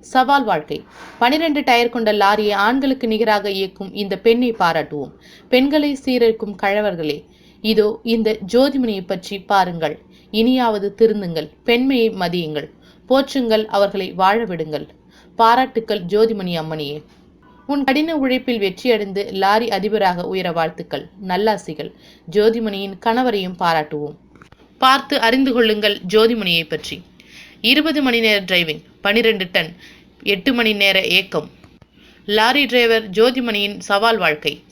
சவால் வாழ்க்கை. பனிரெண்டு டயர் கொண்ட லாரியை ஆண்களுக்கு நிகராக இயக்கும் இந்த பெண்ணை பாராட்டுவோம். பெண்களை சீரழிக்கும் கழவர்களே இதோ இந்த ஜோதிமணியை பற்றி பாருங்கள். இனியாவது திருந்துங்கள் பெண்மையை மதியுங்கள். போற்றுங்கள் அவர்களை வாழ விடுங்கள். பாராட்டுக்கள் ஜோதிமணி அம்மணியே. உன் கடின உழைப்பில் வெற்றியடைந்து லாரி அதிபராக உயர வாழ்த்துக்கள் நல்லாசிகள். ஜோதிமணியின் கணவரையும் பாராட்டுவோம். பார்த்து அறிந்து கொள்ளுங்கள் ஜோதிமணியை பற்றி. இருபது மணி நேர டிரைவிங் பனிரெண்டு டன் எட்டு மணி நேர ஏக்கம். லாரி டிரைவர் ஜோதிமணியின் சவால் வாழ்க்கை.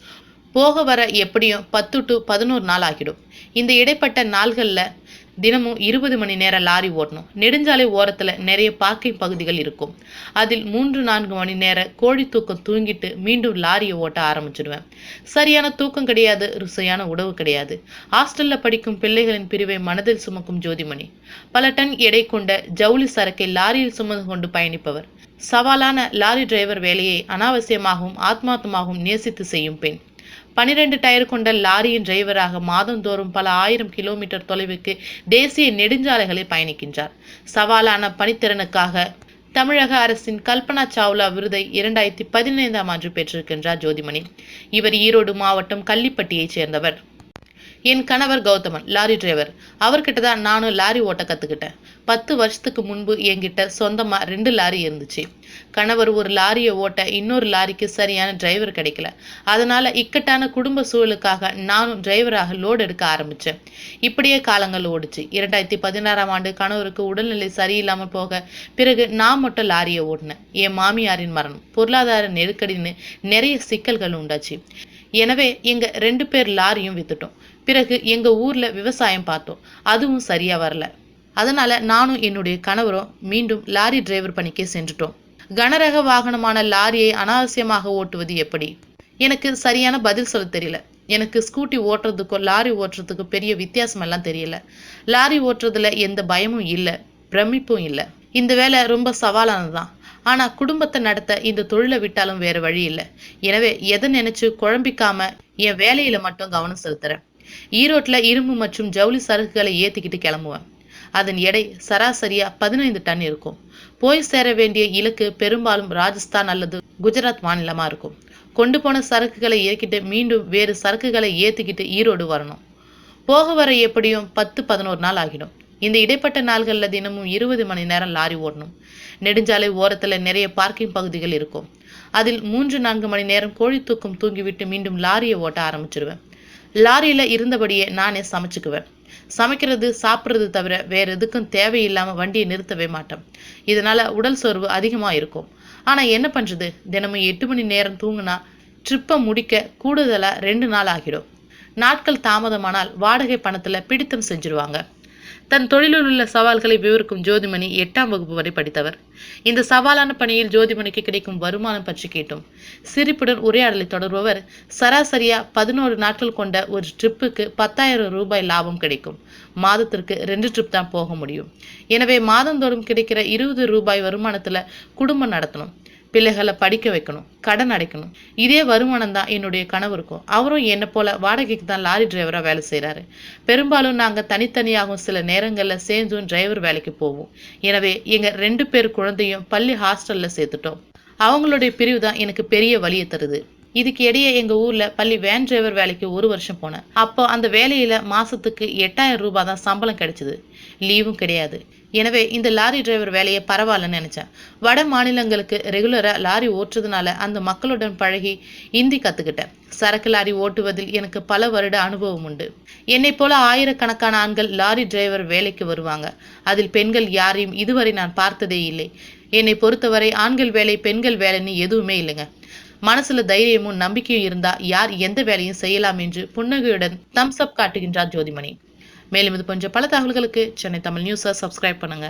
போக வர எப்படியும் பத்து டு பதினோரு நாள் ஆகிடும். இந்த இடைப்பட்ட நாள்களில் தினமும் இருபது மணி நேரம் லாரி ஓட்டணும். நெடுஞ்சாலை ஓரத்தில் நிறைய பார்க்கிங் பகுதிகள் இருக்கும். அதில் மூன்று நான்கு மணி நேரம் கோழி தூக்கம் தூங்கிட்டு மீண்டும் லாரியை ஓட்ட ஆரம்பிச்சிடுவேன். சரியான தூக்கம் கிடையாது ருசியான உணவு கிடையாது. ஹாஸ்டலில் படிக்கும் பிள்ளைகளின் பிரிவை மனதில் சுமக்கும் ஜோதிமணி. பல டன் எடை கொண்ட ஜவுளி சரக்கை லாரியில் சுமந்து கொண்டு பயணிப்பவர். சவாலான லாரி டிரைவர் வேலையை அனாவசியமாகவும் ஆத்மார்த்தமாகவும் நேசித்து செய்யும் பெண். பனிரெண்டு டயர் கொண்ட லாரியின் டிரைவராக மாதந்தோறும் பல ஆயிரம் கிலோமீட்டர் தொலைவுக்கு தேசிய நெடுஞ்சாலைகளை பயணிக்கின்றார். சவாலான பணித்திறனுக்காக தமிழக அரசின் கல்பனா சாவ்லா விருதை இரண்டாயிரத்தி பதினைந்தாம் ஆண்டு பெற்றிருக்கின்றார் ஜோதிமணி. இவர் ஈரோடு மாவட்டம் கள்ளிப்பட்டியைச் சேர்ந்தவர். என் கணவர் கௌதமன் லாரி டிரைவர். அவர்கிட்ட தான் நானும் லாரி ஓட்ட கற்றுக்கிட்டேன் பத்து வருஷத்துக்கு முன்பு என்கிட்ட சொந்தமாக ரெண்டு லாரி இருந்துச்சு. கணவர் ஒரு லாரியை ஓட்ட இன்னொரு லாரிக்கு சரியான டிரைவர் கிடைக்கல. அதனால இக்கட்டான குடும்ப சூழலுக்காக நானும் டிரைவராக லோடு எடுக்க ஆரம்பித்தேன் இப்படியே காலங்கள் ஓடுச்சு. இரண்டாயிரத்தி பதினாறாம் ஆண்டு கணவருக்கு உடல்நிலை சரியில்லாமல் போக பிறகு நான் மட்டும் லாரியை ஓட்டினேன். என் மாமியாரின் மரணம் பொருளாதார நெருக்கடின்னு நிறைய சிக்கல்கள் உண்டாச்சு. எனவே எங்கள் ரெண்டு பேர் லாரியும் வித்துட்டோம். பிறகு எங்கள் ஊரில் விவசாயம் பார்த்தோம். அதுவும் சரியாக வரல. அதனால் நானும் என்னுடைய கணவரும் மீண்டும் லாரி டிரைவர் பணிக்கே சென்றுட்டோம். கனரக வாகனமான லாரியை அனாவசியமாக ஓட்டுவது எப்படி? எனக்கு சரியான பதில் சொல்ல தெரியல. எனக்கு ஸ்கூட்டி ஓட்டுறதுக்கும் லாரி ஓட்டுறதுக்கும் பெரிய வித்தியாசம் எல்லாம் தெரியல. லாரி ஓட்டுறதுல எந்த பயமும் இல்லை பிரமிப்பும் இல்லை. இந்த வேலை ரொம்ப சவாலானது தான் ஆனால் குடும்பத்தை நடத்த இந்த தொழிலை விட்டாலும் வேற வழி இல்லை. எனவே எதை நினைச்சு குழம்பிக்காம என் வேலையில மட்டும் கவனம் செலுத்துறேன். ஈரோட்டில் இரும்பு மற்றும் ஜவுளி சரக்குகளை ஏற்றிக்கிட்டு கிளம்புவேன். அதன் எடை சராசரியா பதினைந்து டன் இருக்கும். போய் சேர வேண்டிய இலக்கு பெரும்பாலும் ராஜஸ்தான் அல்லது குஜராத் மாநிலமா இருக்கும். கொண்டு போன சரக்குகளை இறக்கிட்டு மீண்டும் வேறு சரக்குகளை ஏற்றிக்கிட்டு ஈரோடு வரணும். போக வர எப்படியும் பத்து பதினோரு நாள் ஆகிடும். இந்த இடைப்பட்ட நாள்களில் தினமும் இருபது மணி நேரம் லாரி ஓடணும். நெடுஞ்சாலை ஓரத்தில் நிறைய பார்க்கிங் பகுதிகள் இருக்கும். அதில் மூன்று நான்கு மணி நேரம் கோழி தூக்கம் தூங்கிவிட்டு மீண்டும் லாரியை ஓட்ட ஆரம்பிச்சிருவேன். லாரியில் இருந்தபடியே நானே சமைச்சுக்குவேன். சமைக்கிறது சாப்பிட்றது தவிர வேற எதுக்கும் தேவையில்லாமல் வண்டியை நிறுத்தவே மாட்டேன். இதனால உடல் சோர்வு அதிகமாக இருக்கும். ஆனால் என்ன பண்ணுறது தினமும் எட்டு மணி நேரம் தூங்குனா ட்ரிப்பை முடிக்க கூடுதலாக ரெண்டு நாள் ஆகிடும். நாட்கள் தாமதமானால் வாடகை பணத்தில் பிடித்தம் செஞ்சுருவாங்க. தன் தொழிலில் உள்ள சவால்களை விவரிக்கும் ஜோதிமணி எட்டாம் வகுப்பு வரை படித்தவர். இந்த சவாலான பணியில் ஜோதிமணிக்கு கிடைக்கும் வருமானம் பற்றி கேட்டோம். சிரிப்புடன் உரையாடலை தொடர்பவர் சராசரியா பதினோரு நாட்கள் கொண்ட ஒரு ட்ரிப்புக்கு பத்தாயிரம் ரூபாய் லாபம் கிடைக்கும். மாதத்திற்கு ரெண்டு ட்ரிப் தான் போக முடியும். எனவே மாதந்தோறும் கிடைக்கிற இருபது ரூபாய் வருமானத்துல குடும்பம் நடத்தணும். பிள்ளைகளை படிக்க வைக்கணும் கடன் அடைக்கணும். இதே வருமானம் தான் என்னுடைய கணவருக்கும். அவரும் என்னை போல வாடகைக்கு தான் லாரி டிரைவராக வேலை செய்கிறாரு பெரும்பாலும் நாங்கள் தனித்தனியாகவும் சில நேரங்களில் சேர்ந்தும் டிரைவர் வேலைக்கு போவோம். எனவே எங்கள் ரெண்டு பேர் குழந்தையும் பள்ளி ஹாஸ்டலில் சேர்த்துட்டோம். அவங்களுடைய பிரிவு தான் எனக்கு பெரிய வழியை தருது. இதுக்கு இடையே எங்க ஊர்ல பள்ளி வேன் டிரைவர் வேலைக்கு ஒரு வருஷம் போனேன். அப்போ அந்த வேலையில மாசத்துக்கு எட்டாயிரம் ரூபாய் தான் சம்பளம் கிடைச்சது. லீவும் கிடையாது. எனவே இந்த லாரி டிரைவர் வேலையை பரவாயில்லன்னு நினைச்சேன். வட மாநிலங்களுக்கு ரெகுலரா லாரி ஓட்டுறதுனால அந்த மக்களுடன் பழகி இந்தி கத்துக்கிட்டேன். சரக்கு லாரி ஓட்டுவதில் எனக்கு பல வருட அனுபவம் உண்டு. என்னை போல ஆயிரக்கணக்கான ஆண்கள் லாரி டிரைவர் வேலைக்கு வருவாங்க. அதில் பெண்கள் யாரையும் இதுவரை நான் பார்த்ததே இல்லை. என்னை பொறுத்தவரை ஆண்கள் வேலை பெண்கள் வேலைன்னு எதுவுமே இல்லைங்க. மனசுல தைரியமும் நம்பிக்கையும் இருந்தா யார் எந்த வேலையும் செய்யலாம் என்று புன்னகையுடன் தம்ஸ் அப் காட்டுகின்றார் ஜோதிமணி. மேலும் இது போன்ற பல தகவல்களுக்கு சென்னை தமிழ் நியூஸை சப்ஸ்கிரைப் பண்ணுங்க.